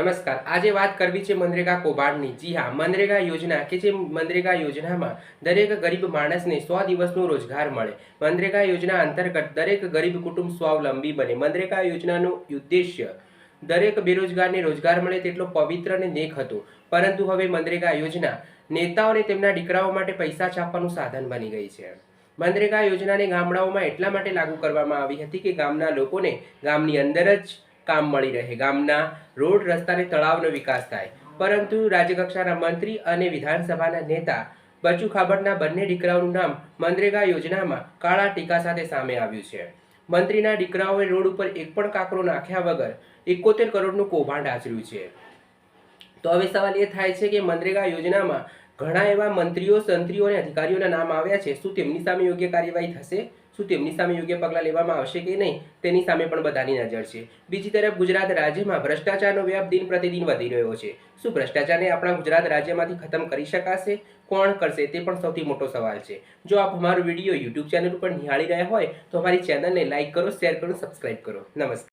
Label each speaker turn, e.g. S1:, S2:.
S1: નમસ્કાર. આજે વાત કરવી છે મનરેગા કૌભાંડની. જી હા, મનરેગા યોજના કે જે મનરેગા યોજનામાં દરેક ગરીબ માણસને સો દિવસનો રોજગાર મળે. મનરેગા યોજના અંતર્ગત દરેક ગરીબ કુટુંબ સ્વાવલંબી બને. મનરેગા યોજનાનું ઉદ્દેશ્ય દરેક બેરોજગારને રોજગાર મળે તેટલો પવિત્ર અને નેક હતો. પરંતુ હવે મનરેગા યોજના નેતાઓને તેમના દીકરાઓ માટે પૈસા છાપવાનું સાધન બની ગઈ છે. મનરેગા યોજનાને ગામડાઓમાં એટલા માટે લાગુ કરવામાં આવી હતી કે ગામના લોકોને ગામની અંદર જ કામ મળી રહે. ગામના રોડ રસ્તા અને તળાવનો વિકાસ થાય. પરંતુ રાજ્યકક્ષાના મંત્રી અને વિધાનસભાના નેતા બચુ ખાબડના બંને દીકરાઓનું નામ મનરેગા યોજનામાં કાળા ટીકા સાથે સામે આવ્યું છે. મંત્રીના દીકરાઓએ રોડ ઉપર એક પણ કાકરો નાખ્યા વગર એકોતેર કરોડનું કૌભાંડ આચર્યું છે. તો હવે સવાલ એ થાય છે કે મનરેગા યોજનામાં ઘણા એવા મંત્રીઓ, સંત્રીઓ અને અધિકારીઓના નામ આવ્યા છે. શું તેમની સામે યોગ્ય કાર્યવાહી થશે? શું તેમની સામે યોગ્ય પગલાં લેવામાં આવશે કે નહીં, તેની સામે પણ બધાની નજર છે. બીજી તરફ ગુજરાત રાજ્યમાં ભ્રષ્ટાચારનો વ્યાપ દિન પ્રતિદિન વધી રહ્યો છે. શું ભ્રષ્ટાચારને આપણા ગુજરાત રાજ્યમાંથી ખતમ કરી શકાશે? કોણ કરશે તે પણ સૌથી મોટો સવાલ છે. જો આપ અમારો વીડિયો યુટ્યુબ ચેનલ ઉપર નિહાળી રહ્યા હોય તો અમારી ચેનલને લાઇક કરો, શેર કરો, સબસ્ક્રાઇબ કરો. નમસ્કાર.